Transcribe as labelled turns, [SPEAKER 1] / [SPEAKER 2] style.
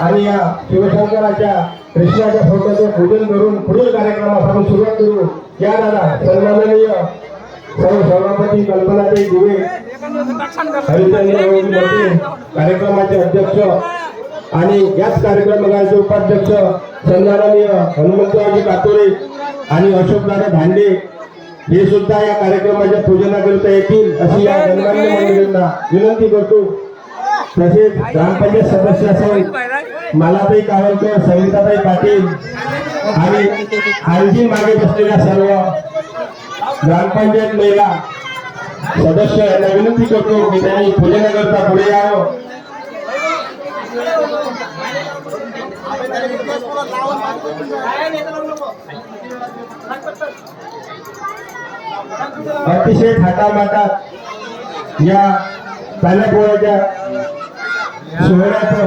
[SPEAKER 1] आणि या शिवशंकराच्या कृष्णाच्या फोटोचे पूजन करून पुढील कार्यक्रमास आपण सुरुवात करू. या दादा सन्माननीय सर्व सभापती कल्पनाताई दिवे कार्यक्रमाचे अध्यक्ष आणि याच कार्यक्रमाचे उपाध्यक्ष सन्माननीय हनुमंतरावजी कातोरे आणि अशोकदादा धांडे हे सुद्धा या कार्यक्रमाच्या पूजनाकरिता येतील अशी या गणमान्य मंडळींना विनंती करतो. तसेच ग्रामपंचायत सदस्य असेल मालाताई कावलकर सविताताई पाटील आणि आणखी मागे बसलेल्या सर्व ग्रामपंचायत महिला सदस्य यांना विनंती करतो की त्यांनी पूजनाकरता पुढे यावं. अतिशय थाटामाटात या पाण्यापोळ्याच्या सोहळ्याचं